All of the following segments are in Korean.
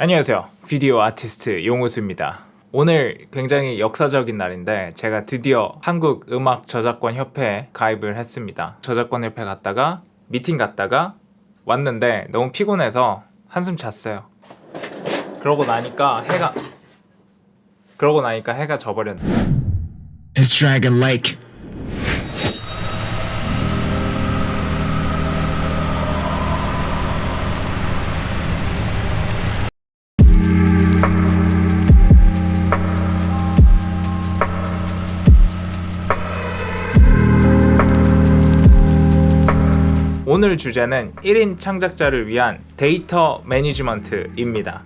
안녕하세요. 비디오 아티스트 용우수입니다. 오늘 굉장히 역사적인 날인데 제가 드디어 한국 음악 저작권 협회에 가입을 했습니다. 저작권 협회 갔다가 미팅 갔다가 왔는데 너무 피곤해서 한숨 잤어요. 그러고 나니까 해가 그러고 나니까 해가 져버렸네. It's Dragon Lake. 오늘 주제는 1인 창작자를 위한 데이터 매니지먼트입니다.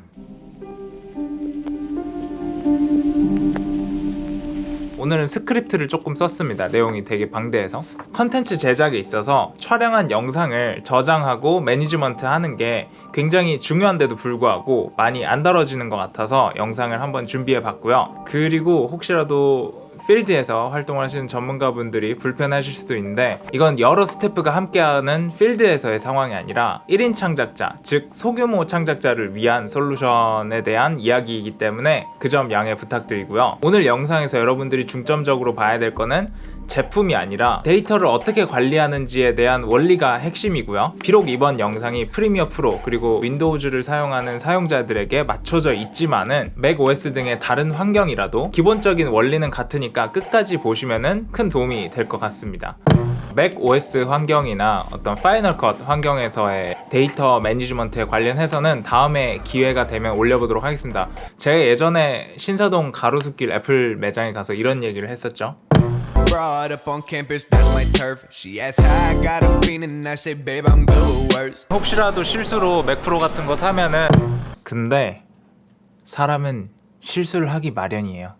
오늘은 스크립트를 조금 썼습니다. 내용이 되게 방대해서. 컨텐츠 제작에 있어서 촬영한 영상을 저장하고 매니지먼트 하는 게 굉장히 중요한데도 불구하고 많이 안 다뤄지는 것 같아서 영상을 한번 준비해 봤고요. 그리고 혹시라도 필드에서 활동을 하시는 전문가분들이 불편하실 수도 있는데 이건 여러 스태프가 함께하는 필드에서의 상황이 아니라 1인 창작자, 즉 소규모 창작자를 위한 솔루션에 대한 이야기이기 때문에 그 점 양해 부탁드리고요. 오늘 영상에서 여러분들이 중점적으로 봐야 될 거는 제품이 아니라 데이터를 어떻게 관리하는지에 대한 원리가 핵심이고요. 비록 이번 영상이 프리미어 프로 그리고 윈도우즈를 사용하는 사용자들에게 맞춰져 있지만은 맥 OS 등의 다른 환경이라도 기본적인 원리는 같으니까 끝까지 보시면은 큰 도움이 될 것 같습니다. 맥 OS 환경이나 어떤 파이널 컷 환경에서의 데이터 매니지먼트에 관련해서는 다음에 기회가 되면 올려보도록 하겠습니다. 제가 예전에 신사동 가로수길 애플 매장에 가서 이런 얘기를 했었죠. Brought up on campus, that's my turf. She asked how I got a feeling, I say, babe, I'm good words. 혹시라도 실수로 맥프로 같은 거 사면은 근데 사람은 실수를 하기 마련이에요.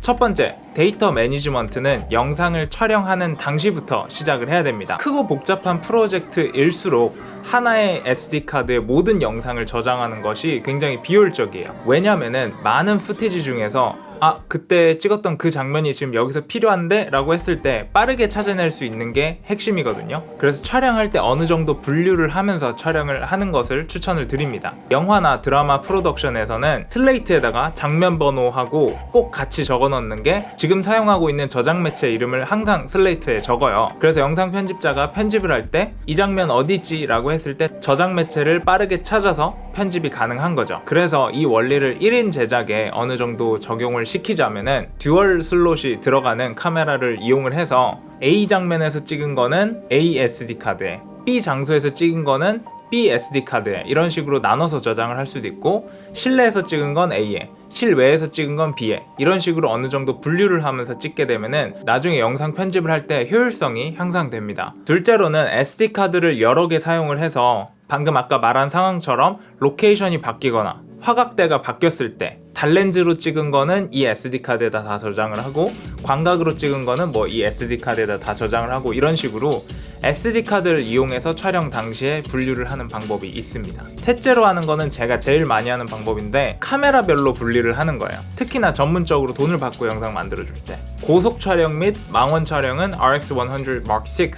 첫 번째, 데이터 매니지먼트는 영상을 촬영하는 당시부터 시작을 해야 됩니다. 크고 복잡한 프로젝트일수록 하나의 SD카드에 모든 영상을 저장하는 것이 굉장히 비효율적이에요. 왜냐면은 많은 푸티지 중에서 아, 그때 찍었던 그 장면이 지금 여기서 필요한데? 라고 했을 때 빠르게 찾아낼 수 있는 게 핵심이거든요. 그래서 촬영할 때 어느 정도 분류를 하면서 촬영을 하는 것을 추천을 드립니다. 영화나 드라마 프로덕션에서는 슬레이트에다가 장면 번호하고 꼭 같이 적어 넣는 게 지금 사용하고 있는 저장 매체 이름을 항상 슬레이트에 적어요. 그래서 영상 편집자가 편집을 할 때 이 장면 어디지? 라고 했을 때 저장 매체를 빠르게 찾아서 편집이 가능한 거죠. 그래서 이 원리를 1인 제작에 어느 정도 적용을 시키자면은 듀얼 슬롯이 들어가는 카메라를 이용을 해서 A 장면에서 찍은 거는 A SD 카드에 B 장소에서 찍은 거는 B SD 카드에 이런 식으로 나눠서 저장을 할 수도 있고 실내에서 찍은 건 A에 실외에서 찍은 건 B에 이런 식으로 어느 정도 분류를 하면서 찍게 되면은 나중에 영상 편집을 할 때 효율성이 향상됩니다. 둘째로는 SD 카드를 여러 개 사용을 해서 방금 아까 말한 상황처럼 로케이션이 바뀌거나 화각대가 바뀌었을 때 달렌즈로 찍은 거는 이 SD 카드에다 다 저장을 하고 광각으로 찍은 거는 뭐 이 SD 카드에다 다 저장을 하고 이런 식으로 SD 카드를 이용해서 촬영 당시에 분류를 하는 방법이 있습니다. 셋째로 하는 거는 제가 제일 많이 하는 방법인데 카메라별로 분리를 하는 거예요. 특히나 전문적으로 돈을 받고 영상 만들어 줄 때. 고속 촬영 및 망원 촬영은 RX100 Mark 6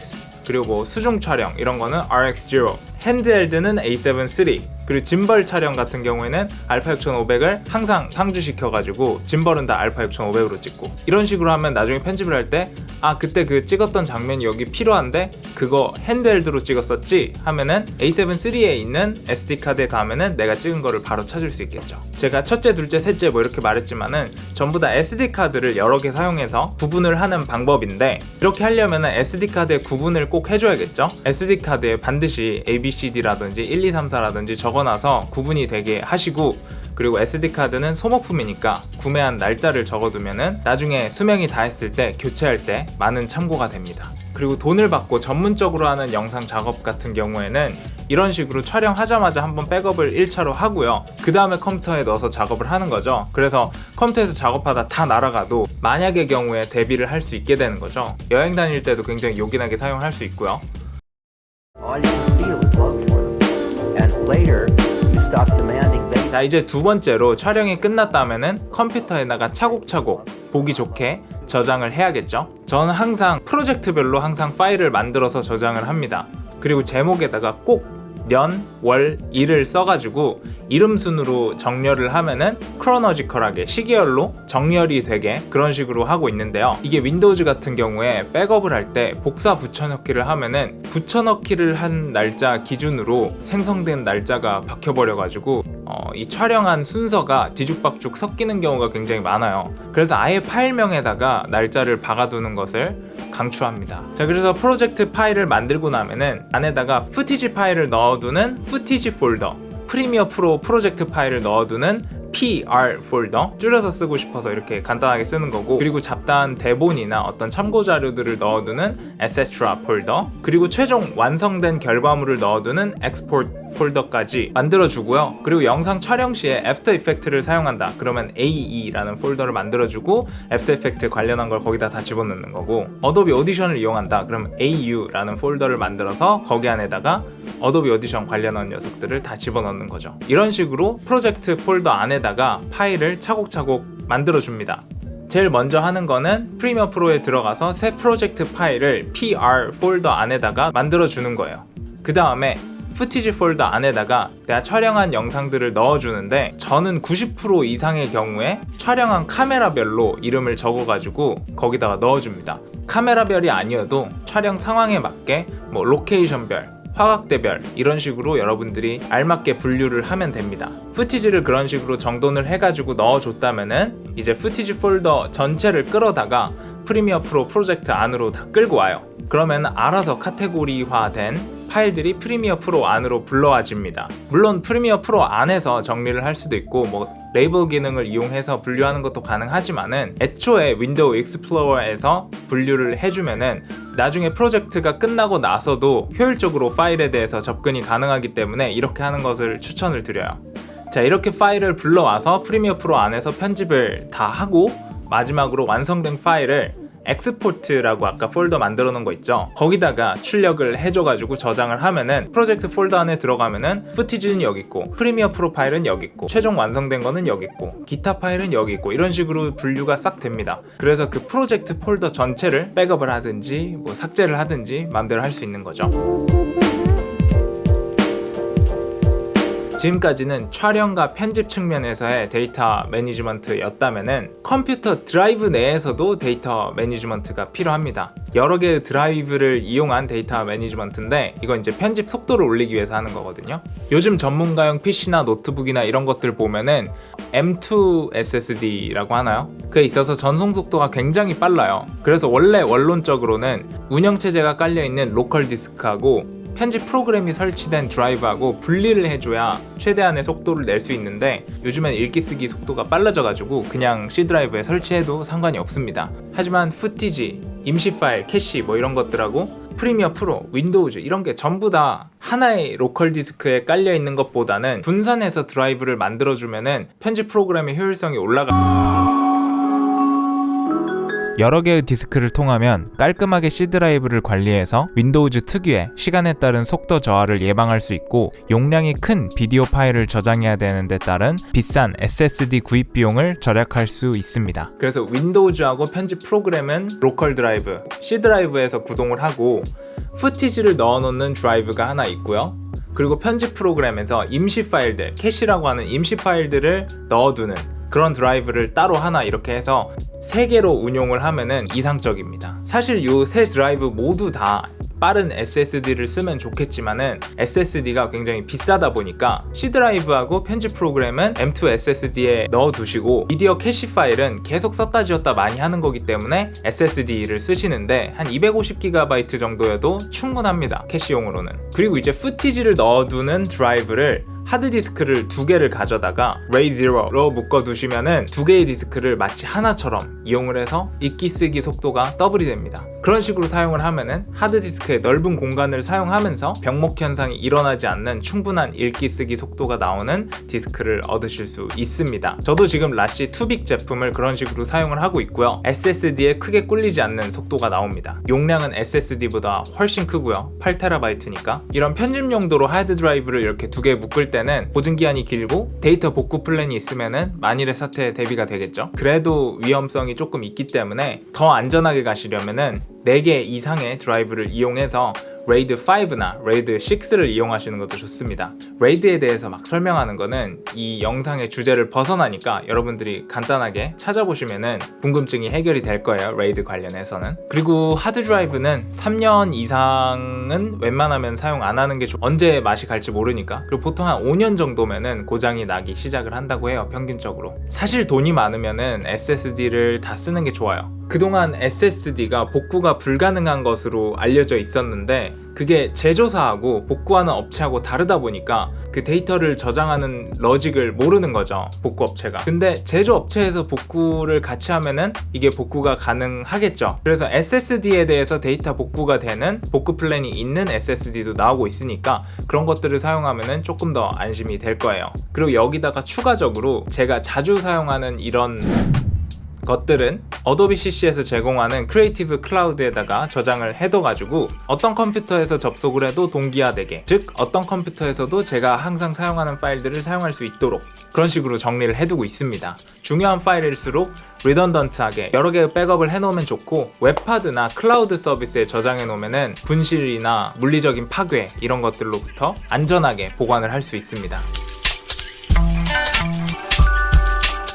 그리고 뭐 수중 촬영 이런 거는 RX0 핸드헬드는 A7 III 그리고 짐벌 촬영 같은 경우에는 알파 6500을 항상 상주시켜가지고 짐벌은 다 알파 6500으로 찍고 이런 식으로 하면 나중에 편집을 할 때 아 그때 그 찍었던 장면이 여기 필요한데 그거 핸드헬드로 찍었었지 하면은 A7 III에 있는 SD 카드에 가면은 내가 찍은 거를 바로 찾을 수 있겠죠. 제가 첫째, 둘째, 셋째 뭐 이렇게 말했지만은 전부 다 SD 카드를 여러 개 사용해서 구분을 하는 방법인데 이렇게 하려면은 SD 카드의 구분을 꼭 해줘야겠죠. SD 카드에 반드시 ABCD라든지 1, 2, 3, 4라든지 적어놔서 구분이 되게 하시고 그리고 SD 카드는 소모품이니까 구매한 날짜를 적어두면은 나중에 수명이 다했을 때 교체할 때 많은 참고가 됩니다. 그리고 돈을 받고 전문적으로 하는 영상 작업 같은 경우에는 이런 식으로 촬영하자마자 한번 백업을 1차로 하고요. 그 다음에 컴퓨터에 넣어서 작업을 하는 거죠. 그래서 컴퓨터에서 작업하다 다 날아가도 만약의 경우에 대비를 할 수 있게 되는 거죠. 여행 다닐 때도 굉장히 요긴하게 사용할 수 있고요. Later, stop demanding they 자 이제 두 번째로 촬영이 끝났다면은 컴퓨터에다가 차곡차곡 보기 좋게 저장을 해야겠죠. 저는 항상 프로젝트별로 항상 파일을 만들어서 저장을 합니다. 그리고 제목에다가 꼭 년, 월, 일을 써가지고 이름 순으로 정렬을 하면은 크로너지컬하게 시계열로 정렬이 되게 그런 식으로 하고 있는데요. 이게 윈도우즈 같은 경우에 백업을 할 때 복사 붙여넣기를 하면은 붙여넣기를 한 날짜 기준으로 생성된 날짜가 박혀버려가지고 어, 이 촬영한 순서가 뒤죽박죽 섞이는 경우가 굉장히 많아요. 그래서 아예 파일명에다가 날짜를 박아두는 것을 강추합니다. 자, 그래서 프로젝트 파일을 만들고 나면은 안에다가 푸티지 파일을 넣어두는 푸티지 폴더, 프리미어 프로 프로젝트 파일을 넣어두는 PR 폴더 줄여서 쓰고 싶어서 이렇게 간단하게 쓰는 거고 그리고 잡다한 대본이나 어떤 참고 자료들을 넣어두는 etc 폴더 그리고 최종 완성된 결과물을 넣어두는 export 폴더까지 만들어주고요. 그리고 영상 촬영 시에 애프터 이펙트를 사용한다. 그러면 AE라는 폴더를 만들어주고 애프터 이펙트 관련한 걸 거기다 다 집어넣는 거고 어도비 오디션을 이용한다. 그러면 AU라는 폴더를 만들어서 거기 안에다가 어도비 오디션 관련한 녀석들을 다 집어넣는 거죠. 이런 식으로 프로젝트 폴더 안에다가 파일을 차곡차곡 만들어줍니다. 제일 먼저 하는 거는 프리미어 프로에 들어가서 새 프로젝트 파일을 PR 폴더 안에다가 만들어 주는 거예요. 그 다음에 푸티지 폴더 안에다가 내가 촬영한 영상들을 넣어주는데 저는 90% 이상의 경우에 촬영한 카메라별로 이름을 적어가지고 거기다가 넣어줍니다. 카메라별이 아니어도 촬영 상황에 맞게 뭐 로케이션별, 화각대별 이런 식으로 여러분들이 알맞게 분류를 하면 됩니다. 푸티지를 그런 식으로 정돈을 해가지고 넣어줬다면은 이제 푸티지 폴더 전체를 끌어다가 프리미어 프로 프로젝트 안으로 다 끌고 와요. 그러면 알아서 카테고리화된 파일들이 프리미어 프로 안으로 불러와집니다. 물론 프리미어 프로 안에서 정리를 할 수도 있고 뭐 레이블 기능을 이용해서 분류하는 것도 가능하지만은 애초에 윈도우 익스플로러에서 분류를 해주면은 나중에 프로젝트가 끝나고 나서도 효율적으로 파일에 대해서 접근이 가능하기 때문에 이렇게 하는 것을 추천을 드려요. 자 이렇게 파일을 불러와서 프리미어 프로 안에서 편집을 다 하고 마지막으로 완성된 파일을 엑스포트라고 아까 폴더 만들어 놓은 거 있죠? 거기다가 출력을 해줘가지고 저장을 하면은 프로젝트 폴더 안에 들어가면은 푸티지는 여기 있고 프리미어 프로 파일은 여기 있고 최종 완성된 거는 여기 있고 기타 파일은 여기 있고 이런 식으로 분류가 싹 됩니다. 그래서 그 프로젝트 폴더 전체를 백업을 하든지 뭐 삭제를 하든지 마음대로 할 수 있는 거죠 지금까지는 촬영과 편집 측면에서의 데이터 매니지먼트였다면은 컴퓨터 드라이브 내에서도 데이터 매니지먼트가 필요합니다. 여러 개의 드라이브를 이용한 데이터 매니지먼트인데 이건 이제 편집 속도를 올리기 위해서 하는 거거든요. 요즘 전문가용 PC나 노트북이나 이런 것들 보면은 M2 SSD라고 하나요? 그에 있어서 전송 속도가 굉장히 빨라요. 그래서 원래 원론적으로는 운영 체제가 깔려 있는 로컬 디스크하고 편집 프로그램이 설치된 드라이브하고 분리를 해줘야 최대한의 속도를 낼 수 있는데 요즘엔 읽기 쓰기 속도가 빨라져가지고 그냥 C 드라이브에 설치해도 상관이 없습니다. 하지만 푸티지, 임시 파일, 캐시 뭐 이런 것들하고 프리미어 프로, 윈도우즈 이런 게 전부 다 하나의 로컬 디스크에 깔려 있는 것보다는 분산해서 드라이브를 만들어주면은 편집 프로그램의 효율성이 올라가. 여러 개의 디스크를 통하면 깔끔하게 C 드라이브를 관리해서 윈도우즈 특유의 시간에 따른 속도 저하를 예방할 수 있고 용량이 큰 비디오 파일을 저장해야 되는 데 따른 비싼 SSD 구입 비용을 절약할 수 있습니다. 그래서 윈도우즈하고 편집 프로그램은 로컬 드라이브, C 드라이브에서 구동을 하고 푸티지를 넣어놓는 드라이브가 하나 있고요. 그리고 편집 프로그램에서 임시 파일들, 캐시라고 하는 임시 파일들을 넣어두는 그런 드라이브를 따로 하나 이렇게 해서 세 개로 운용을 하면은 이상적입니다. 사실 이세 드라이브 모두 다 빠른 SSD를 쓰면 좋겠지만은 SSD가 굉장히 비싸다 보니까 C 드라이브하고 편집 프로그램은 M2 SSD에 넣어두시고 미디어 캐시 파일은 계속 썼다 지웠다 많이 하는 거기 때문에 SSD를 쓰시는데 한 250GB 정도여도 충분합니다 캐시용으로는 그리고 이제 푸티지를 넣어두는 드라이브를 하드디스크를 두 개를 가져다가 RAID 0로 묶어두시면은 두 개의 디스크를 마치 하나처럼 이용을 해서 읽기 쓰기 속도가 더블이 됩니다. 그런 식으로 사용을 하면은 하드디스크의 넓은 공간을 사용하면서 병목 현상이 일어나지 않는 충분한 읽기 쓰기 속도가 나오는 디스크를 얻으실 수 있습니다. 저도 지금 라시 투빅 제품을 그런 식으로 사용을 하고 있고요. SSD에 크게 꿀리지 않는 속도가 나옵니다. 용량은 SSD보다 훨씬 크고요. 8TB니까 이런 편집 용도로 하드 드라이브를 이렇게 두 개 묶을 때는 보증 기한이 길고 데이터 복구 플랜이 있으면은 만일의 사태에 대비가 되겠죠. 그래도 위험성이 조금 있기 때문에 더 안전하게 가시려면은 4개 이상의 드라이브를 이용해서 레이드 5나 레이드 6를 이용하시는 것도 좋습니다. 레이드에 대해서 막 설명하는 거는 이 영상의 주제를 벗어나니까 여러분들이 간단하게 찾아보시면은 궁금증이 해결이 될 거예요. 레이드 관련해서는. 그리고 하드 드라이브는 3년 이상은 웬만하면 사용 안 하는 게 좋... 언제 맛이 갈지 모르니까. 그리고 보통 한 5년 정도면은 고장이 나기 시작을 한다고 해요. 평균적으로. 사실 돈이 많으면은 SSD를 다 쓰는 게 좋아요. 그동안 SSD가 복구가 불가능한 것으로 알려져 있었는데 그게 제조사하고 복구하는 업체하고 다르다 보니까 그 데이터를 저장하는 러직을 모르는 거죠 복구 업체가. 근데 제조 업체에서 복구를 같이 하면은 이게 복구가 가능하겠죠. 그래서 SSD에 대해서 데이터 복구가 되는 복구 플랜이 있는 SSD도 나오고 있으니까 그런 것들을 사용하면은 조금 더 안심이 될 거예요. 그리고 여기다가 추가적으로 제가 자주 사용하는 이런 것들은 어도비 CC에서 제공하는 크리에이티브 클라우드에다가 저장을 해둬가지고 어떤 컴퓨터에서 접속을 해도 동기화되게 즉 어떤 컴퓨터에서도 제가 항상 사용하는 파일들을 사용할 수 있도록 그런 식으로 정리를 해두고 있습니다. 중요한 파일일수록 리던던트하게 여러 개의 백업을 해놓으면 좋고 웹하드나 클라우드 서비스에 저장해 놓으면은 분실이나 물리적인 파괴 이런 것들로부터 안전하게 보관을 할 수 있습니다.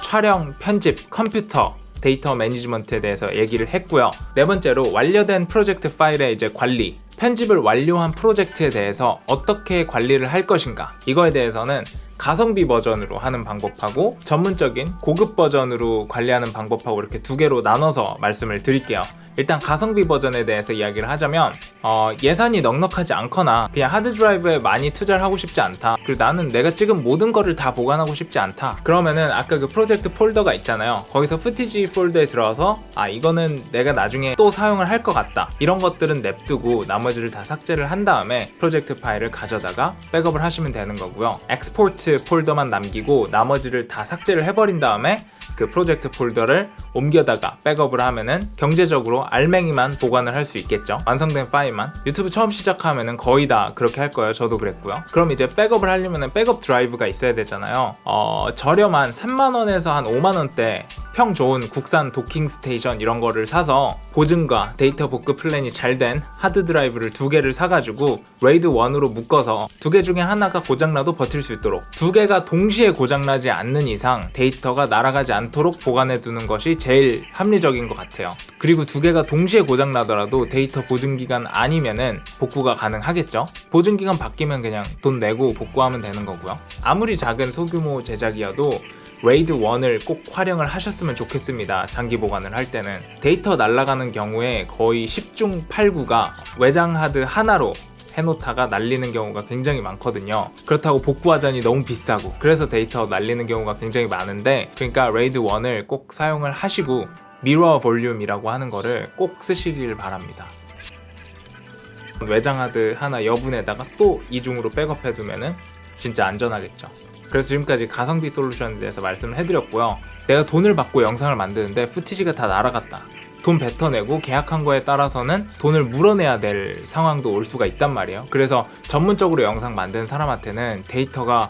촬영, 편집, 컴퓨터, 데이터 매니지먼트에 대해서 얘기를 했고요. 네 번째로 완료된 프로젝트 파일의 이제 관리, 편집을 완료한 프로젝트에 대해서 어떻게 관리를 할 것인가 이거에 대해서는 가성비 버전으로 하는 방법하고 전문적인 고급 버전으로 관리하는 방법하고 이렇게 두 개로 나눠서 말씀을 드릴게요. 일단 가성비 버전에 대해서 이야기를 하자면 어, 예산이 넉넉하지 않거나 그냥 하드 드라이브에 많이 투자를 하고 싶지 않다. 그리고 나는 내가 찍은 모든 거를 다 보관하고 싶지 않다. 그러면은 아까 그 프로젝트 폴더가 있잖아요. 거기서 푸티지 폴더에 들어가서 아 이거는 내가 나중에 또 사용을 할 것 같다. 이런 것들은 냅두고 나머지를 다 삭제를 한 다음에 프로젝트 파일을 가져다가 백업을 하시면 되는 거고요. 엑스포트 폴더만 남기고 나머지를 다 삭제를 해버린 다음에 그 프로젝트 폴더를 옮겨다가 백업을 하면은 경제적으로 알맹이만 보관을 할 수 있겠죠. 완성된 파일만. 유튜브 처음 시작하면은 거의 다 그렇게 할 거예요. 저도 그랬고요. 그럼 이제 백업을 하려면은 백업 드라이브가 있어야 되잖아요. 어, 저렴한 3만 원에서 한 5만 원대 평 좋은 국산 도킹 스테이션 이런 거를 사서 보증과 데이터 복구 플랜이 잘 된 하드 드라이브를 두 개를 사가지고 레이드 1으로 묶어서 두 개 중에 하나가 고장나도 버틸 수 있도록 두 개가 동시에 고장나지 않는 이상 데이터가 날아가지 않 도록 보관해 두는 것이 제일 합리적인 것 같아요. 그리고 두 개가 동시에 고장 나더라도 데이터 보증 기간 아니면은 복구가 가능하겠죠. 보증 기간 바뀌면 그냥 돈 내고 복구하면 되는 거고요. 아무리 작은 소규모 제작이어도 레이드 1을 꼭 활용을 하셨으면 좋겠습니다. 장기 보관을 할 때는 데이터 날아가는 경우에 거의 10중 8구가 외장 하드 하나로 해놓다가 날리는 경우가 굉장히 많거든요. 그렇다고 복구하자니 너무 비싸고 그래서 데이터 날리는 경우가 굉장히 많은데 그러니까 레이드 1을 꼭 사용을 하시고 미러 볼륨이라고 하는 거를 꼭 쓰시길 바랍니다. 외장 하드 하나 여분에다가 또 이중으로 백업해 두면은 진짜 안전하겠죠. 그래서 지금까지 가성비 솔루션에 대해서 말씀을 해드렸고요. 내가 돈을 받고 영상을 만드는데 푸티지가 다 날아갔다. 돈 뱉어내고 계약한 거에 따라서는 돈을 물어내야 될 상황도 올 수가 있단 말이에요. 그래서 전문적으로 영상 만든 사람한테는 데이터가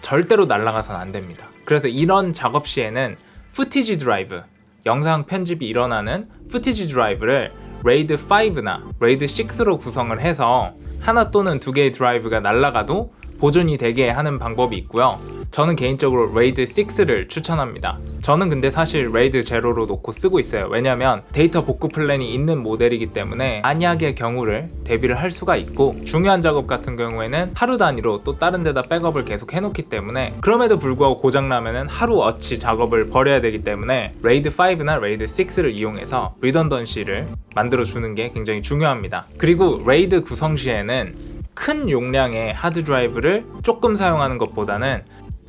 절대로 날아가선 안 됩니다. 그래서 이런 작업 시에는 푸티지 드라이브, 영상 편집이 일어나는 푸티지 드라이브를 레이드 5나 레이드 6로 구성을 해서 하나 또는 두 개의 드라이브가 날아가도 보존이 되게 하는 방법이 있고요. 저는 개인적으로 레이드 6를 추천합니다. 저는 근데 사실 레이드 제로로 놓고 쓰고 있어요. 왜냐면 데이터 복구 플랜이 있는 모델이기 때문에 만약의 경우를 대비를 할 수가 있고 중요한 작업 같은 경우에는 하루 단위로 또 다른 데다 백업을 계속 해놓기 때문에 그럼에도 불구하고 고장나면은 하루 어치 작업을 벌여야 되기 때문에 레이드 5나 레이드 6를 이용해서 리던던시를 만들어주는 게 굉장히 중요합니다. 그리고 레이드 구성 시에는 큰 용량의 하드 드라이브를 조금 사용하는 것보다는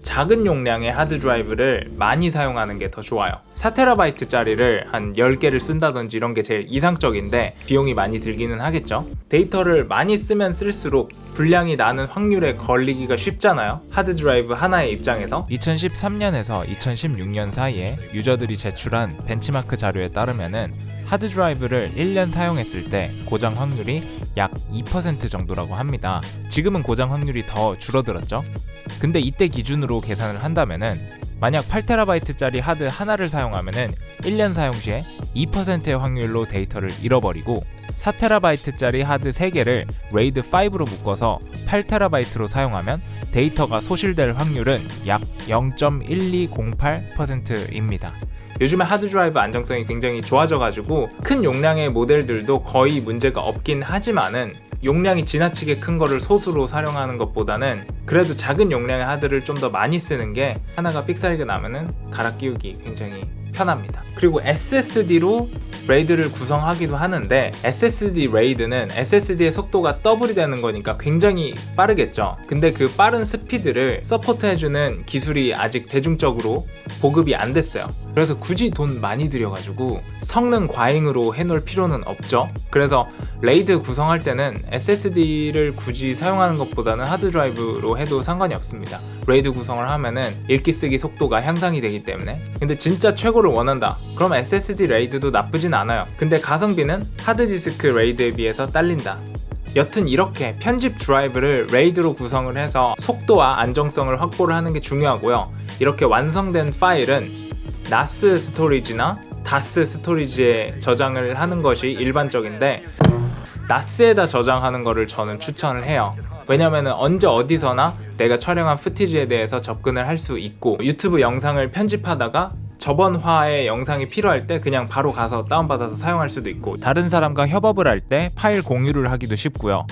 작은 용량의 하드 드라이브를 많이 사용하는 게 더 좋아요. 4TB짜리를 한 10개를 쓴다든지 이런 게 제일 이상적인데 비용이 많이 들기는 하겠죠. 데이터를 많이 쓰면 쓸수록 불량이 나는 확률에 걸리기가 쉽잖아요. 하드 드라이브 하나의 입장에서 2013년에서 2016년 사이에 유저들이 제출한 벤치마크 자료에 따르면은 하드 드라이브를 1년 사용했을 때 고장 확률이 약 2% 정도라고 합니다. 지금은 고장 확률이 더 줄어들었죠. 근데 이때 기준으로 계산을 한다면은 만약 8TB짜리 하드 하나를 사용하면은 1년 사용 시에 2%의 확률로 데이터를 잃어버리고 4TB짜리 하드 3개를 레이드 5로 묶어서 8TB로 사용하면 데이터가 소실될 확률은 약 0.1208%입니다. 요즘에 하드 드라이브 안정성이 굉장히 좋아져가지고 큰 용량의 모델들도 거의 문제가 없긴 하지만은 용량이 지나치게 큰 거를 소수로 사용하는 것보다는 그래도 작은 용량의 하드를 좀 더 많이 쓰는 게 하나가 삑사리가 나면은 갈아 끼우기 굉장히 편합니다. 그리고 SSD로 레이드를 구성하기도 하는데 SSD 레이드는 SSD의 속도가 더블이 되는 거니까 굉장히 빠르겠죠. 근데 그 빠른 스피드를 서포트해주는 기술이 아직 대중적으로 보급이 안 됐어요. 그래서 굳이 돈 많이 들여가지고 성능 과잉으로 해놓을 필요는 없죠. 그래서 레이드 구성할 때는 SSD를 굳이 사용하는 것보다는 하드 드라이브로 해도 상관이 없습니다. 레이드 구성을 하면은 읽기 쓰기 속도가 향상이 되기 때문에. 근데 진짜 최고를 원한다. 그럼 SSD 레이드도 나쁘진 않아요. 근데 가성비는 하드디스크 레이드에 비해서 딸린다. 여튼 이렇게 편집 드라이브를 레이드로 구성을 해서 속도와 안정성을 확보를 하는 게 중요하고요. 이렇게 완성된 파일은 나스 스토리지나 다스 스토리지에 저장을 하는 것이 일반적인데 나스에다 저장하는 거를 저는 추천을 해요. 왜냐면은 언제 어디서나 내가 촬영한 프티지에 대해서 접근을 할 수 있고 유튜브 영상을 편집하다가 저번 화의 영상이 필요할 때 그냥 바로 가서 다운받아서 사용할 수도 있고 다른 사람과 협업을 할 때 파일 공유를 하기도 쉽고요.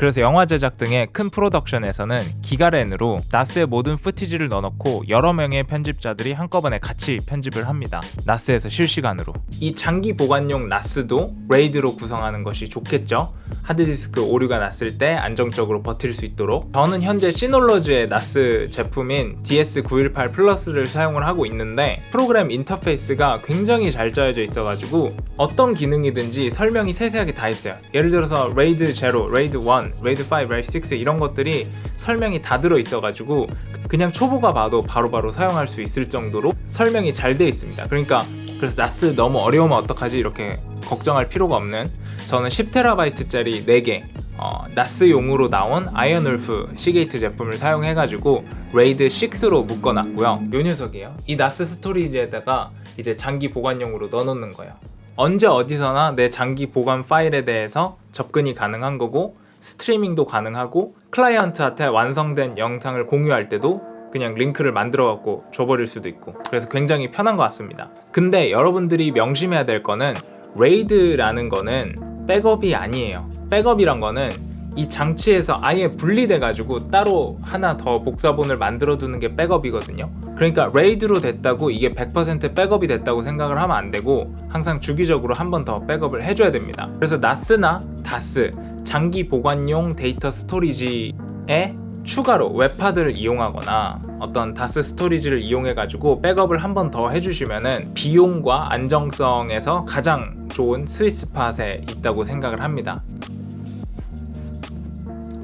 그래서 영화 제작 등의 큰 프로덕션에서는 기가렌으로 나스의 모든 푸티지를 넣어놓고 여러 명의 편집자들이 한꺼번에 같이 편집을 합니다. 나스에서 실시간으로. 이 장기 보관용 나스도 레이드로 구성하는 것이 좋겠죠. 하드디스크 오류가 났을 때 안정적으로 버틸 수 있도록. 저는 현재 시놀러즈의 나스 제품인 DS918 플러스를 사용을 하고 있는데 프로그램 인터페이스가 굉장히 잘 짜여져 있어가지고 어떤 기능이든지 설명이 세세하게 다 있어요. 예를 들어서 레이드 0, 레이드 1, 레이드 5, 레이드 6 이런 것들이 설명이 다 들어 있어가지고 그냥 초보가 봐도 바로 바로 사용할 수 있을 정도로 설명이 잘 돼 있습니다. 그러니까 그래서 나스 너무 어려우면 어떡하지 이렇게 걱정할 필요가 없는 저는 10TB짜리 4개 어, 나스용으로 나온 아이언울프 시게이트 제품을 사용해가지고 레이드 6로 묶어놨고요. 요 녀석이에요. 이 나스 스토리지에다가 이제 장기 보관용으로 넣어놓는 거예요. 언제 어디서나 내 장기 보관 파일에 대해서 접근이 가능한 거고 스트리밍도 가능하고 클라이언트한테 완성된 영상을 공유할 때도 그냥 링크를 만들어 갖고 줘버릴 수도 있고 그래서 굉장히 편한 것 같습니다. 근데 여러분들이 명심해야 될 거는 레이드라는 거는 백업이 아니에요. 백업이란 거는 이 장치에서 아예 분리돼 가지고 따로 하나 더 복사본을 만들어 두는 게 백업이거든요. 그러니까 레이드로 됐다고 이게 100% 백업이 됐다고 생각을 하면 안 되고 항상 주기적으로 한 번 더 백업을 해줘야 됩니다. 그래서 나스나 다스 장기 보관용 데이터 스토리지에 추가로 웹하드를 이용하거나 어떤 다스 스토리지를 이용해 가지고 백업을 한 번 더 해주시면은 비용과 안정성에서 가장 좋은 스위스팟에 있다고 생각을 합니다.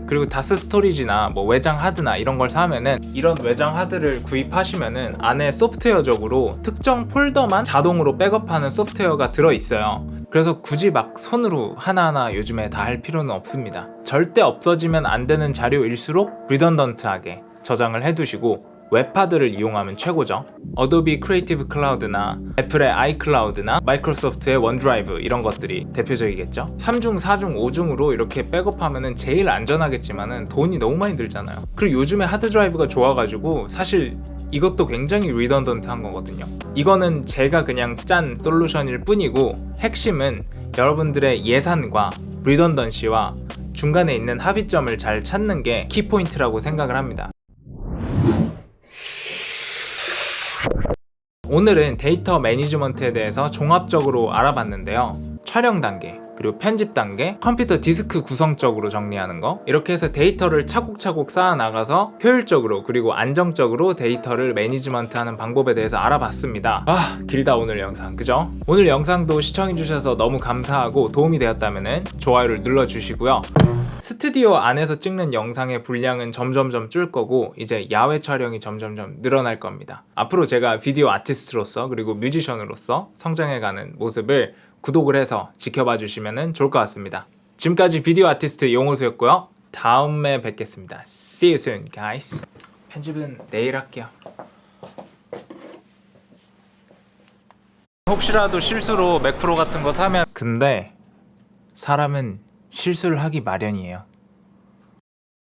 그리고 다스 스토리지나 뭐 외장 하드나 이런 걸 사면은 이런 외장 하드를 구입하시면은 안에 소프트웨어적으로 특정 폴더만 자동으로 백업하는 소프트웨어가 들어 있어요. 그래서 굳이 막 손으로 하나하나 요즘에 다 할 필요는 없습니다. 절대 없어지면 안 되는 자료일수록 리던던트하게 저장을 해두시고 웹하드를 이용하면 최고죠. 어도비 크리에이티브 클라우드나 애플의 아이클라우드나 마이크로소프트의 원드라이브 이런 것들이 대표적이겠죠. 3중, 4중, 5중으로 이렇게 백업하면 제일 안전하겠지만은 돈이 너무 많이 들잖아요. 그리고 요즘에 하드 드라이브가 좋아가지고 사실 이것도 굉장히 리던던트한 거거든요. 이거는 제가 그냥 짠 솔루션일 뿐이고 핵심은 여러분들의 예산과 리던던시와 중간에 있는 합의점을 잘 찾는 게 키포인트라고 생각을 합니다. 오늘은 데이터 매니지먼트에 대해서 종합적으로 알아봤는데요. 촬영 단계, 그리고 편집 단계, 컴퓨터 디스크 구성적으로 정리하는 거 이렇게 해서 데이터를 차곡차곡 쌓아 나가서 효율적으로 그리고 안정적으로 데이터를 매니지먼트하는 방법에 대해서 알아봤습니다. 아 길다 오늘 영상 그죠? 오늘 영상도 시청해주셔서 너무 감사하고 도움이 되었다면 좋아요를 눌러주시고요. 스튜디오 안에서 찍는 영상의 분량은 점점점 줄 거고 이제 야외 촬영이 점점점 늘어날 겁니다. 앞으로 제가 비디오 아티스트로서 그리고 뮤지션으로서 성장해가는 모습을 구독을 해서 지켜봐 주시면 좋을 것 같습니다. 지금까지 비디오 아티스트 용호수였고요. 다음에 뵙겠습니다. See you soon, guys. 편집은 내일 할게요. 혹시라도 실수로 맥프로 같은 거 사면 근데 사람은 실수를 하기 마련이에요.